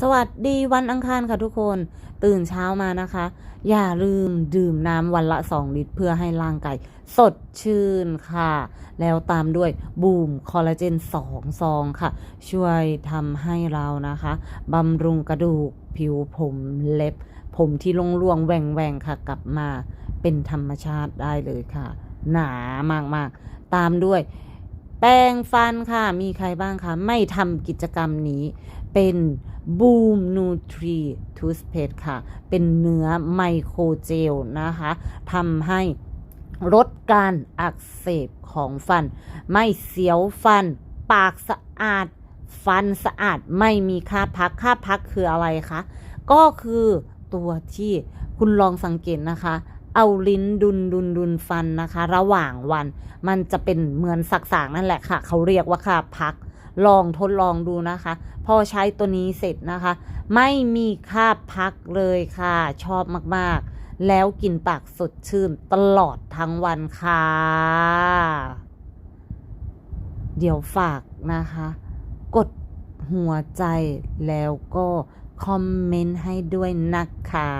สวัสดีวันอังคารค่ะทุกคน ตื่นเช้ามานะคะ อย่าลืมดื่มน้ำวันละ 2 ลิตร เพื่อให้ร่างกายสดชื่นค่ะ แล้วตามด้วยบูมคอลลาเจน2ซองค่ะ ช่วยทำให้เรานะคะบำรุงกระดูกผิวผมเล็บ ผมที่ร่วงๆแหว่งๆค่ะ กลับมาเป็นธรรมชาติได้เลยค่ะ หนามากๆ ตามด้วยแปรงฟันค่ะ มีใครบ้างคะ ไม่ทำกิจกรรมนี้ เป็นบูมนูทรีทูสเพดค่ะ เป็นเนื้อไมโครเจลนะคะทำให้ลดการอักเสบของฟัน ไม่เสียวฟัน ปากสะอาด ฟันสะอาดไม่มีค่าพักค่าพักคืออะไรคะ ก็คือตัวที่คุณลองสังเกตนะคะ เอาลิ้นดุนดุนดุนฟันนะคะ ระหว่างวัน มันจะเป็นเหมือนสักสางนั่นแหละค่ะ เขาเรียกว่าค่าพัก ลองทดลองดูนะคะ พอใช้ตัวนี้เสร็จนะคะ ไม่มีคาบพักเลยค่ะ ชอบมากๆ แล้วกลินปากสดชื่นตลอดทั้งวันค่ะ เดี๋ยวฝากนะคะ กดหัวใจแล้วก็คอมเมนต์ให้ด้วยนะคะ